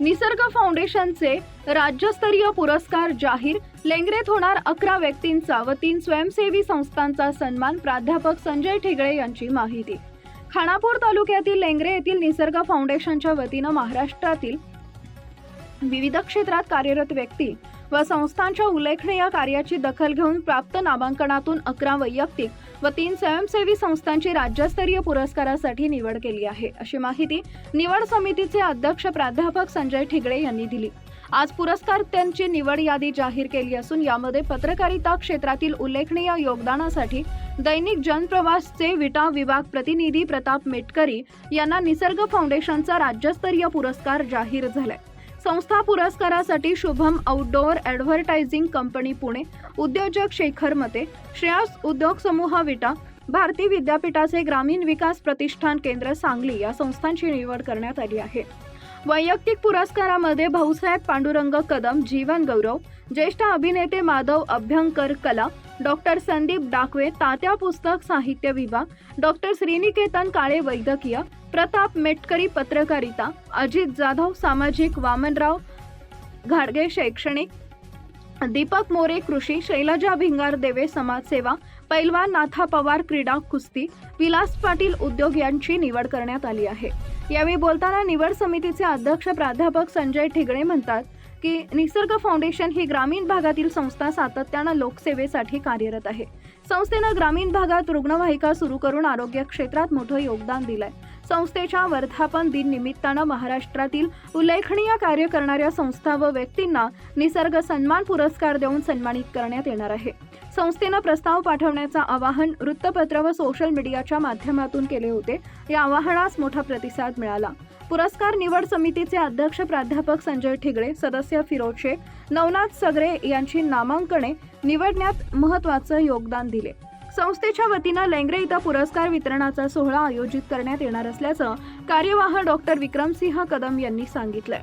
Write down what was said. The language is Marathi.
निसर्ग फाउंडेशनचे राज्यस्तरीय पुरस्कार जाहीर. लेंगरेत होणार अकरा व्यक्तींचा व तीन स्वयंसेवी संस्थांचा सन्मान प्राध्यापक संजय ठिगळे यांची माहिती. खानापूर तालुक्यातील लेंगरे येथील निसर्ग फाउंडेशनच्या वतीनं महाराष्ट्रातील विविध क्षेत्रात कार्यरत व्यक्ती व संस्थांच्या उल्लेखनीय कार्याची दखल घेऊन प्राप्त नामांकनातून अकरा वैयक्तिक व तीन स्वयंसेवी संस्थांची राज्यस्तरीय पुरस्कारासाठी निवड केली आहे. अशी माहिती निवड समितीचे अध्यक्ष प्राध्यापक संजय ठिगळे यांनी दिली. आज पुरस्कार त्यांची निवड यादी जाहीर केली असून यामध्ये पत्रकारिता क्षेत्रातील उल्लेखनीय योगदानासाठी दैनिक जनप्रवासचे विटा विभाग प्रतिनिधी प्रताप मेटकरी यांना निसर्ग फाउंडेशनचा राज्यस्तरीय पुरस्कार जाहीर झालाय. संस्था पुरस्कारासाठी Shubham outdoor advertising company Pune उद्योजक शेखर मते श्रेयस उद्योग समूह विटा भारती विद्यापीठाचे ग्रामीण विकास प्रतिष्ठान केंद्र सांगली या संस्थांची निवड करण्यात आली आहे. वैयक्तिक पुरस्कारामध्ये भाऊसाहेब पांडुरंग कदम जीवन गौरव ज्येष्ठ अभिनेते माधव अभ्यंकर कला डॉक्टर संदीप डाकवे तात्या पुस्तक साहित्य विभाग डॉक्टर श्रीनिकेतन काळे वैद्यकीय प्रताप मेटकरी पत्रकारिता अजित जाधव सामाजिक वामनराव घाडगे शैक्षणिक दीपक मोरे कृषी शैलजा भिंगार देवे समाजसेवा पैलवान नाथा पवार क्रीडा कुस्ती विलास पाटील उद्योग यांची निवड करण्यात आली आहे. यावेळी बोलताना निवड समितीचे अध्यक्ष प्राध्यापक संजय ठिगणे म्हणतात की निसर्ग फाउंडेशन ही ग्रामीण भागातील संस्था सातत्यानं लोकसेवेसाठी कार्यरत आहे. संस्थेनं ग्रामीण भागात रुग्णवाहिका सुरू करून आरोग्य क्षेत्रात मोठं योगदान दिलंय. संस्थेच्या वर्धापन दिन निमित्तानं महाराष्ट्रातील उल्लेखनीय कार्य करणाऱ्या संस्था व व्यक्तींना निसर्ग सन्मान पुरस्कार देऊन सन्मानित करण्यात येणार आहे. संस्थेनं प्रस्ताव पाठवण्याचं आवाहन वृत्तपत्र व सोशल मीडियाच्या माध्यमातून केले होते. या आवाहनास मोठा प्रतिसाद मिळाला. पुरस्कार निवड समितीचे अध्यक्ष प्राध्यापक संजय ठिगळे सदस्य फिरोज शेख नवनाथ सगरे यांची नामांकने निवडण्यात महत्वाचं योगदान दिले. संस्थेच्या वतीनं लेंगरे इथं पुरस्कार वितरणाचा सोहळा आयोजित करण्यात येणार असल्याचं कार्यवाह डॉक्टर विक्रमसिंह कदम यांनी सांगितलंय.